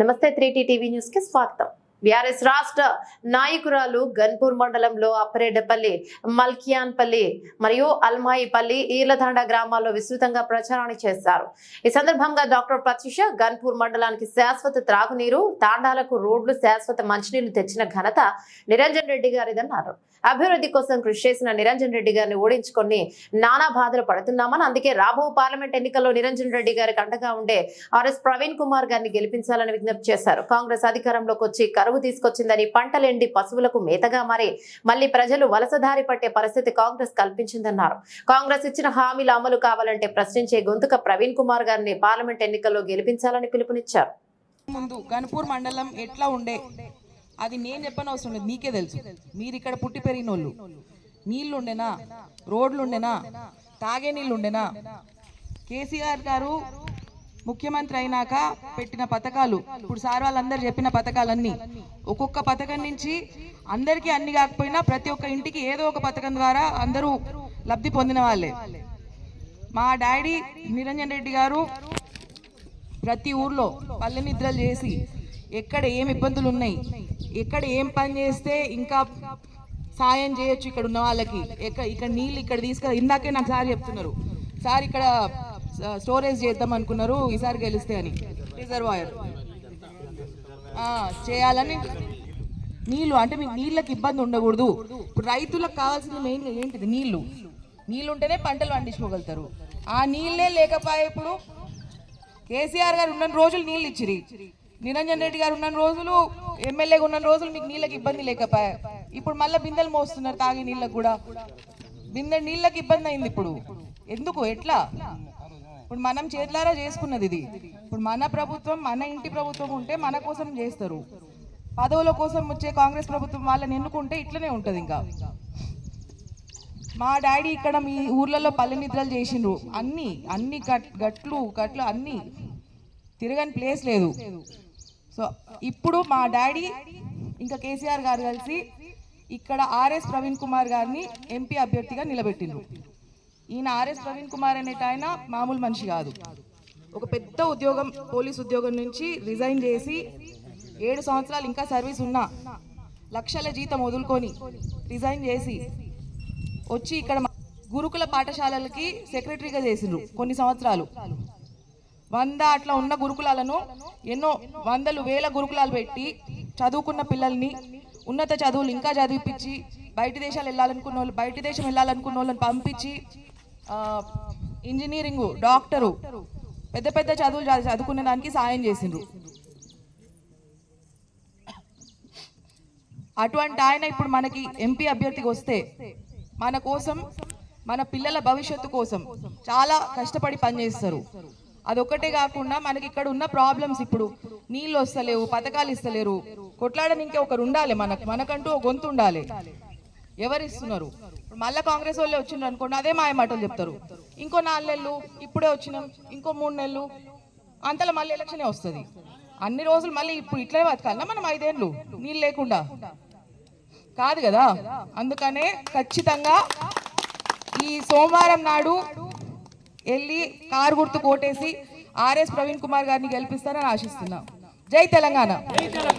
నమస్తే three TV న్యూస్కి స్వాగతం. బీఆర్ఎస్ రాష్ట్ర నాయకురాలు గన్పూర్ మండలంలో అప్పరేడపల్లి మల్కియాన్పల్లి మరియు అల్మాయిపల్లి ఈలదండ గ్రామాల్లో విస్తృతంగా ప్రచారాన్ని చేశారు. ఈ సందర్భంగా డాక్టర్ ప్రత్యూష గన్పూర్ మండలానికి శాశ్వత త్రాగునీరు తాండాలకు రోడ్లు శాశ్వత మంచినీళ్ళు తెచ్చిన ఘనత నిరంజన్ రెడ్డి గారిదన్నారు. అభివృద్ధి కోసం కృషి చేసిన నిరంజన్ రెడ్డి గారిని ఓడించుకొని నానా బాధలు పడుతున్నామని అందుకే రాబో పార్లమెంట్ ఎన్నికల్లో నిరంజన్ రెడ్డి గారికి అండగా ఉండే ఆర్ఎస్ ప్రవీణ్ కుమార్ గారిని గెలిపించాలని విజ్ఞప్తి చేశారు. కాంగ్రెస్ అధికారంలోకి వచ్చి కరువు తీసుకొచ్చిందని పంటలెండి పశువులకు మేతగా మారి. మళ్ళీ ప్రజలు వలసదారి పట్టే పరిస్థితి కాంగ్రెస్ కల్పించిందన్నారు. కాంగ్రెస్ ఇచ్చిన హామీలు అమలు కావాలంటే ప్రశ్నించే గొంతుక ప్రవీణ్ కుమార్ గారిని పార్లమెంట్ ఎన్నికల్లో గెలిపించాలని పిలుపునిచ్చారు. ముందు గన్పూర్ మండలం ఎట్లా ఉండే? అది నేను చెప్పని అవసరం లేదు మీకే తెలుసు. మీరు ఇక్కడ పుట్టి పెరిగినోళ్ళు. వాళ్ళు ఉండేనా? రోడ్లుండేనా తాగే నీళ్ళు కేసీఆర్ గారు ముఖ్యమంత్రి అయినాక పెట్టిన పథకాలు ఇప్పుడు సార్ వాళ్ళందరూ చెప్పిన పథకాలన్నీ. ఒక్కొక్క పథకం నుంచి అందరికీ అన్ని కాకపోయినా ప్రతి ఒక్క ఇంటికి ఏదో ఒక పథకం ద్వారా అందరూ లబ్ధి పొందిన వాళ్ళే. మా డాడీ నిరంజన్ రెడ్డి గారు ప్రతి ఊర్లో పల్లె నిద్రలు చేసి ఎక్కడ ఏం ఇబ్బందులు ఉన్నాయి ఎక్కడ ఏం పని చేస్తే ఇంకా సాయం చేయొచ్చు ఇక్కడ ఉన్న వాళ్ళకి. ఎక్కడ ఇక్కడ నీళ్ళు ఇక్కడ తీసుకు ఇందాకే నాకు సార్ చెప్తున్నారు. సార్ ఇక్కడ స్టోరేజ్ చేద్దాం అనుకున్నారు ఈసారి గెలిస్తే అని. రిజర్వాయర్ చేయాలని నీళ్ళు అంటే మీకు నీళ్ళకి ఇబ్బంది ఉండకూడదు. ఇప్పుడు రైతులకు కావాల్సింది మెయిన్ ఏంటిది? నీళ్ళు నీళ్ళు ఉంటేనే పంటలు పండించుకోగలుగుతారు. ఆ నీళ్ళే లేకపోయే ఇప్పుడు కేసీఆర్ గారు ఉన్న రోజులు నీళ్ళు ఇచ్చిరి. నిరంజన్ రెడ్డి గారు ఉన్న రోజులు ఎమ్మెల్యేగా ఉన్న రోజులు మీకు నీళ్ళకి ఇబ్బంది లేకపోయా. ఇప్పుడు మళ్ళీ బిందెలు మోస్తున్నారు తాగి నీళ్ళకు కూడా. బిందె నీళ్ళకి ఇబ్బంది అయింది ఇప్పుడు. ఎందుకు? ఎట్లా? ఇప్పుడు మనం చేతులారా చేసుకున్నది ఇది. ఇప్పుడు మన ప్రభుత్వం మన ఇంటి ప్రభుత్వం ఉంటే మన కోసం చేస్తారు. పదవుల కోసం వచ్చే కాంగ్రెస్ ప్రభుత్వం వాళ్ళని ఎన్నుకుంటే ఇట్లనే ఉంటుంది ఇంకా. మా డాడీ ఇక్కడ మీ ఊర్లలో పల్లె నిద్రలు చేసిండ్రు. అన్ని అన్ని గట్ గట్లు గట్లు అన్ని తిరగని ప్లేస్ లేదు. సో ఇప్పుడు మా డాడీ ఇంకా కేసీఆర్ గారు కలిసి ఇక్కడ ఆర్ఎస్ ప్రవీణ్ కుమార్ గారిని ఎంపీ అభ్యర్థిగా నిలబెట్టిండ్రు. ఈయన ఆర్ఎస్ ప్రవీణ్ కుమార్ అనేట ఆయన మామూలు మనిషి కాదు. ఒక పెద్ద ఉద్యోగం పోలీస్ ఉద్యోగం నుంచి రిజైన్ చేసి ఏడు సంవత్సరాలు ఇంకా సర్వీస్ ఉన్నా లక్షల జీతం వదులుకొని రిజైన్ చేసి వచ్చి ఇక్కడ గురుకుల పాఠశాలలకి సెక్రటరీగా చేసిండ్రు కొన్ని సంవత్సరాలు. వంద అట్లా ఉన్న గురుకులాలను ఎన్నో వందలు వేల గురుకులాలు పెట్టి చదువుకున్న పిల్లల్ని ఉన్నత చదువులు ఇంకా చదివిపించి బయట దేశాలు వెళ్ళాలనుకున్న వాళ్ళు బయట దేశం వెళ్ళాలనుకున్న వాళ్ళని పంపించి ఇంజనీరింగు డాక్టరు. పెద్ద పెద్ద చదువులు చదువుకునే దానికి సాయం చేసిండ్రు. అటువంటి ఆయన ఇప్పుడు మనకి ఎంపీ అభ్యర్థికి వస్తే మన కోసం మన పిల్లల భవిష్యత్తు కోసం చాలా కష్టపడి పనిచేస్తారు. అదొక్కటే కాకుండా మనకి ఇక్కడ ఉన్న ప్రాబ్లమ్స్ ఇప్పుడు నీళ్ళు వస్తలేవు పథకాలు ఇస్తలేరు. కొట్లాడడానికి ఒకరు ఉండాలి మనకు మనకంటూ ఒక గొంతు ఉండాలి. ఎవరు ఇస్తున్నారు ఇప్పుడు మళ్ళీ కాంగ్రెస్ వాళ్ళే వచ్చిండ్రు అనుకోండి అదే మాయ మాటలు చెప్తారు. ఇంకో నాలుగు నెలలు ఇప్పుడే వచ్చినాం ఇంకో మూడు నెలలు అంతలో మళ్ళీ ఎలక్షనే వస్తుంది. అన్ని రోజులు మళ్ళీ ఇప్పుడు ఇట్లే బతకాలన్నా మనం ఐదేళ్ళు? నీళ్ళు లేకుండా? కాదు కదా? అందుకనే ఖచ్చితంగా ఈ సోమవారం నాడు వెళ్ళి కారు గుర్తు కోటేసి ఆర్ఎస్ ప్రవీణ్ కుమార్ గారిని గెలిపిస్తారని ఆశిస్తున్నా. జై తెలంగాణ.